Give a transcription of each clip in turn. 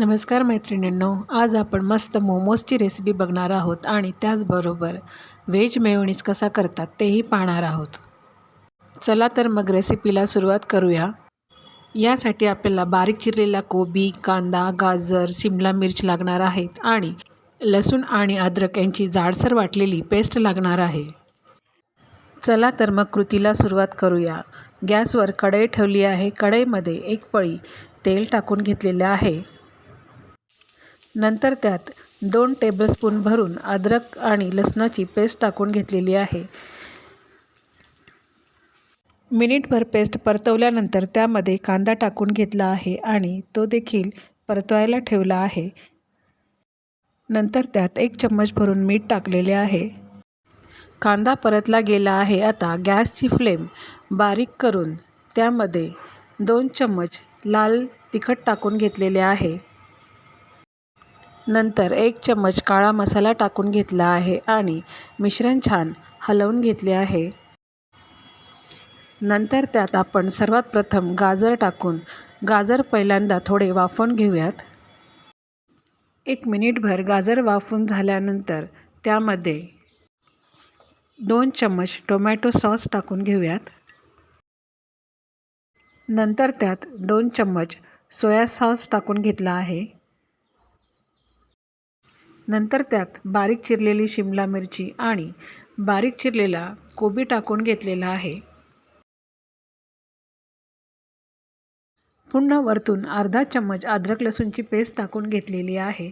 नमस्कार मैत्रिणींनो आज आपण मस्त मोमोजची रेसिपी बघणार आहोत आणि त्याचबरोबर व्हेज मेयोनीज कसा करतात तेही पाहणार आहोत. चला तर मग रेसिपीला सुरुवात करूया. यासाठी आपल्याला बारीक चिरलेला कोबी कांदा गाजर शिमला मिर्च लागणार आहेत आणि लसूण आणि अद्रक यांची जाडसर वाटलेली पेस्ट लागणार आहे. चला तर मग कृतीला सुरुवात करूया. गॅसवर कढई ठेवली आहे. कढईमध्ये एक पळी तेल टाकून घेतलेलं आहे. नंतर त्यात दोन टेबलस्पून भरून अद्रक आणि लसणाची पेस्ट टाकून घेतलेली आहे. मिनिटभर पेस्ट परतवल्यानंतर त्यामध्ये कांदा टाकून घेतला आहे आणि तो देखील परतवायला ठेवला आहे. नंतर त्यात एक चम्मच भरून मीठ टाकलेले आहे. कांदा परतला गेला आहे आता गॅसची फ्लेम बारीक करून त्यामध्ये दोन चम्मच लाल तिखट टाकून घेतलेले आहे. नंतर एक चम्मच काळा मसाला टाकून घेतला आहे आणि मिश्रण छान हलवून घेतले आहे. नंतर त्यात आपण सर्वात प्रथम गाजर टाकून गाजर पहिल्यांदा थोडे वाफवून घेऊयात. एक मिनिटभर गाजर वाफून झाल्यानंतर त्यामध्ये दोन चम्मच टोमॅटो सॉस टाकून घेऊयात. नंतर त्यात दोन चम्मच सोया सॉस टाकून घेतला आहे. नंतर त्यात बारीक चिरलेली शिमला मिरची आणि बारीक चिरलेला कोबी टाकून घेतलेला आहे. पुन्हा वरतून अर्धा चम्मच अद्रक लसूणची पेस्ट टाकून घेतलेली आहे.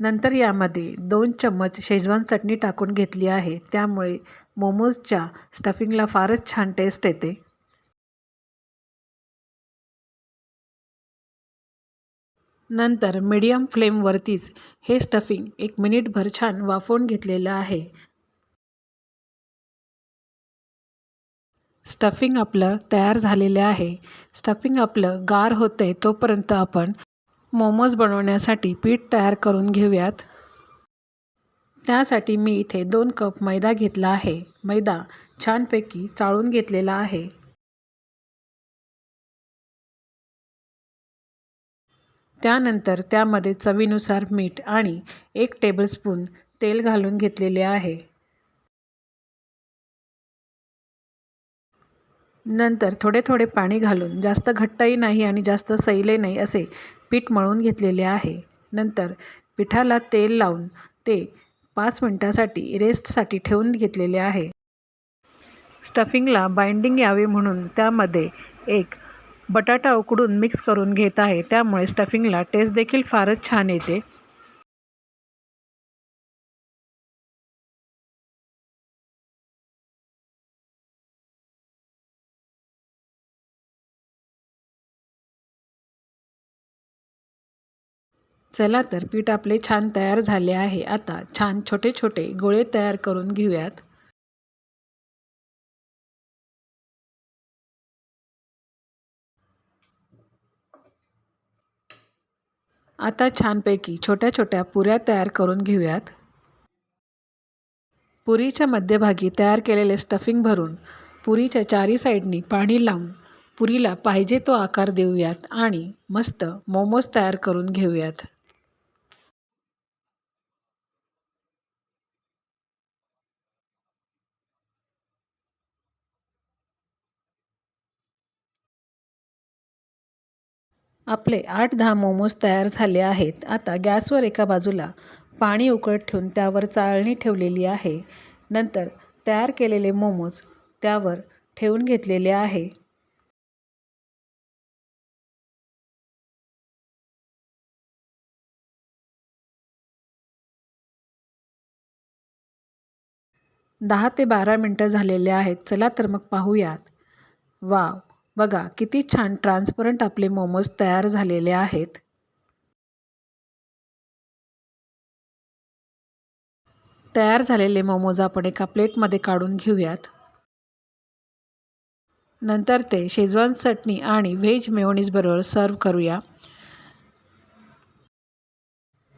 नंतर यामध्ये दोन चम्मच शेजवान चटणी टाकून घेतली आहे. त्यामुळे मोमोजच्या स्टफिंगला फारच छान टेस्ट येते. नंतर मीडियम फ्लेमवरतीच हे स्टफिंग एक मिनिटभर छान वाफवून घेतलेलं आहे. स्टफिंग आपलं तयार झालेलं आहे. स्टफिंग आपलं गार होतं आहे तोपर्यंत आपण मोमोज बनवण्यासाठी पीठ तयार करून घेऊयात. त्यासाठी मी इथे दोन कप मैदा घेतला आहे. मैदा छानपैकी चाळून घेतलेला आहे. त्यानंतर त्यामध्ये चवीनुसार मीठ आणि एक टेबलस्पून तेल घालून घेतलेले आहे. नंतर थोडे थोडे पाणी घालून जास्त घट्टही नाही आणि जास्त सैले नाही असे पीठ मळून घेतलेले आहे. नंतर पिठाला तेल लावून ते पाच मिनटासाठी रेस्टसाठी ठेवून घेतलेले आहे. स्टफिंगला बाइंडिंग यावे म्हणून त्यामध्ये एक बटाटा उकडून मिक्स करून घेत आहे. त्यामुळे स्टफिंगला टेस्ट देखील फारच छान येते. चला तर पीठ आपले छान तयार झाले आहे. आता छान छोटे छोटे गोळे तयार करून घेऊयात. आता छानपैकी छोट्या छोट्या पुऱ्या तयार करून घेऊयात. पुरीच्या मध्यभागी तयार केलेले स्टफिंग भरून पुरीच्या चारी साईडनी पाणी लावून पुरीला पाहिजे तो आकार देऊयात आणि मस्त मोमोज तयार करून घेऊयात. आपले आठ दहा मोमोज तयार झाले आहेत. आता गॅसवर एका बाजूला पाणी उकळत ठेवून त्यावर चाळणी ठेवलेली आहे. नंतर तयार केलेले मोमोज त्यावर ठेवून घेतलेले आहे. दहा ते बारा मिनटं झालेले आहेत. चला तर मग पाहूयात. वाव! बघा किती छान ट्रान्सपरंट आपले मोमोज तयार झालेले आहेत. तयार झालेले मोमोज आपण एका प्लेटमध्ये काढून घेऊयात. नंतर ते शेजवान चटणी आणि व्हेज मेओनीजबरोबर सर्व करूया.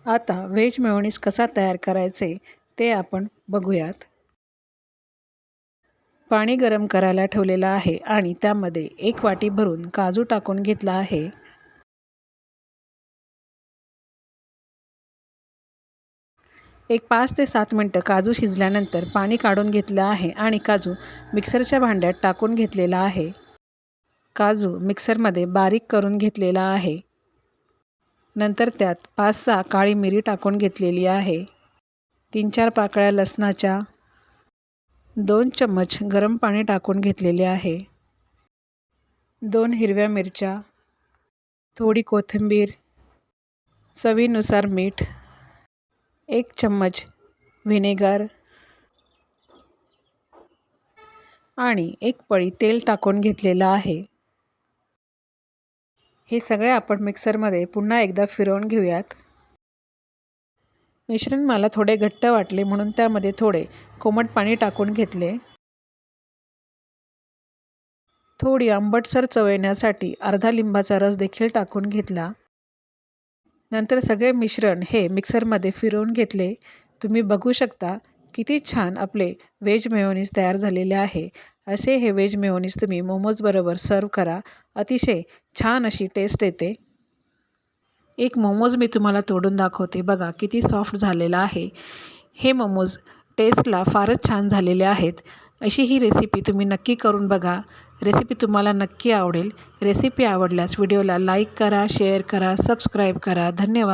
आता व्हेज मेओनीज कसा तयार करायचे ते आपण बघूयात. पाणी गरम करायला ठेवलेलं आहे आणि त्यामध्ये एक वाटी भरून काजू टाकून घेतला आहे. एक पाच ते सात मिनटं काजू शिजल्यानंतर पाणी काढून घेतलं आहे आणि काजू मिक्सरच्या भांड्यात टाकून घेतलेला आहे. काजू मिक्सरमध्ये बारीक करून घेतलेला आहे. नंतर त्यात पाच सहा काळी मिरी टाकून घेतलेली आहे. तीन चार पाकळ्या लसणाच्या दोन चम्मच गरम पाणी टाकून घेतलेले आहे. दोन हिरव्या मिरच्या थोडी कोथिंबीर चवीनुसार मीठ एक चम्मच व्हिनेगर आणि एक पळी तेल टाकून घेतलेलं आहे. हे सगळे आपण मिक्सरमध्ये पुन्हा एकदा फिरवून घेऊयात. मिश्रण मला थोडे घट्ट वाटले म्हणून त्यामध्ये थोडे कोमट पाणी टाकून घेतले. थोडी आंबटसर चव येण्यासाठी अर्धा लिंबाचा रस देखील टाकून घेतला. नंतर सगळे मिश्रण हे मिक्सरमध्ये फिरवून घेतले. तुम्ही बघू शकता किती छान आपले व्हेज मेयोनीज तयार झालेले आहे. असे हे व्हेज मेयोनीज तुम्ही मोमोजबरोबर सर्व करा. अतिशय छान अशी टेस्ट येते. एक मोमोज मी तुम्हाला तोडून दाखवते. बघा किती सॉफ्ट झालेला आहे. हे मोमोज टेस्टला फारच छान झालेले आहेत. अशी ही रेसिपी तुम्ही नक्की करून बघा. रेसिपी तुम्हाला नक्की आवडेल. रेसिपी आवडल्यास व्हिडिओला लाईक करा शेअर करा सबस्क्राईब करा. धन्यवाद.